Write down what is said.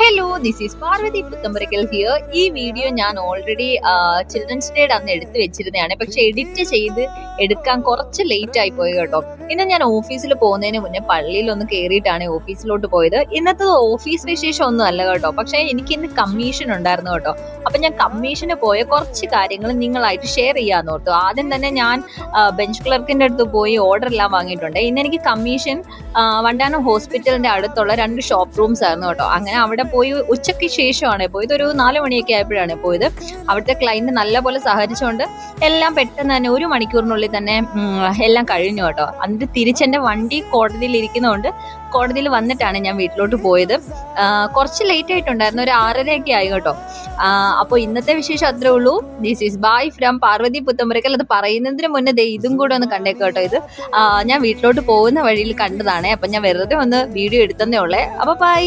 Hello this is Parvathy Puthamparakkal here ഈ video ഞാൻ already children's ഡേയുടെ അന്ന് എടുത്തു വെച്ചിരുന്നതാണ്. പക്ഷെ എഡിറ്റ് ചെയ്ത് എടുക്കാൻ കുറച്ച് ലേറ്റ് ആയി പോയി കേട്ടോ. ഇന്ന് ഞാൻ ഓഫീസിൽ പോകുന്നതിന് മുന്നേ പള്ളിയിൽ ഒന്ന് കയറിയിട്ടാണ് ഓഫീസിലോട്ട് പോയത്. ഇന്നത്തെ ഓഫീസ് വിശേഷം ഒന്നും അല്ല കേട്ടോ. പക്ഷെ എനിക്ക് ഇന്ന് കമ്മീഷൻ ഉണ്ടായിരുന്നു കേട്ടോ. അപ്പൊ ഞാൻ കമ്മീഷന് പോയ കുറച്ച് കാര്യങ്ങൾ നിങ്ങളായിട്ട് ഷെയർ ചെയ്യാന്ന് ഓർത്തു. ആദ്യം തന്നെ ഞാൻ ബെഞ്ച് ക്ലർക്കിന്റെ അടുത്ത് പോയി ഓർഡർ എല്ലാം വാങ്ങിയിട്ടുണ്ട്. ഇന്ന് എനിക്ക് കമ്മീഷൻ വണ്ടാനം ഹോസ്പിറ്റലിന്റെ അടുത്തുള്ള രണ്ട് ഷോപ്പ് റൂംസ് ആയിരുന്നു കേട്ടോ. അങ്ങനെ അവിടെ പോയി ഉച്ചയ്ക്ക് ശേഷമാണ് പോയത്. ഒരു നാല് മണിയൊക്കെ ആയപ്പോഴാണ് പോയത്. അവിടുത്തെ ക്ലയന്റ് നല്ലപോലെ സഹകരിച്ചുകൊണ്ട് എല്ലാം പെട്ടെന്ന് തന്നെ ഒരു മണിക്കൂറിനുള്ളിൽ തന്നെ എല്ലാം കഴിഞ്ഞു കേട്ടോ. എന്നിട്ട് തിരിച്ചെന്റെ വണ്ടി കോടതിയിൽ ഇരിക്കുന്നതുകൊണ്ട് കോടതിയിൽ വന്നിട്ടാണ് ഞാൻ വീട്ടിലോട്ട് പോയത്. കുറച്ച് ലേറ്റ് ആയിട്ടുണ്ടായിരുന്നു. ഒരു ആറരയൊക്കെ ആയി കേട്ടോ. അപ്പോൾ ഇന്നത്തെ വിശേഷം അത്രേ ഉള്ളൂ. This is bye from Parvathy Puthamparakkal അത് പറയുന്നതിന് മുന്നേ ദേ ഇതും കൂടെ ഒന്ന് കണ്ടേക്ക് കേട്ടോ ഇത്. ഞാൻ വീട്ടിലോട്ട് പോകുന്ന വഴിയിൽ കണ്ടതാണ്. അപ്പം ഞാൻ വെറുതെ ഒന്ന് വീഡിയോ എടുത്തതേ ഉള്ളേ. അപ്പോൾ ബൈ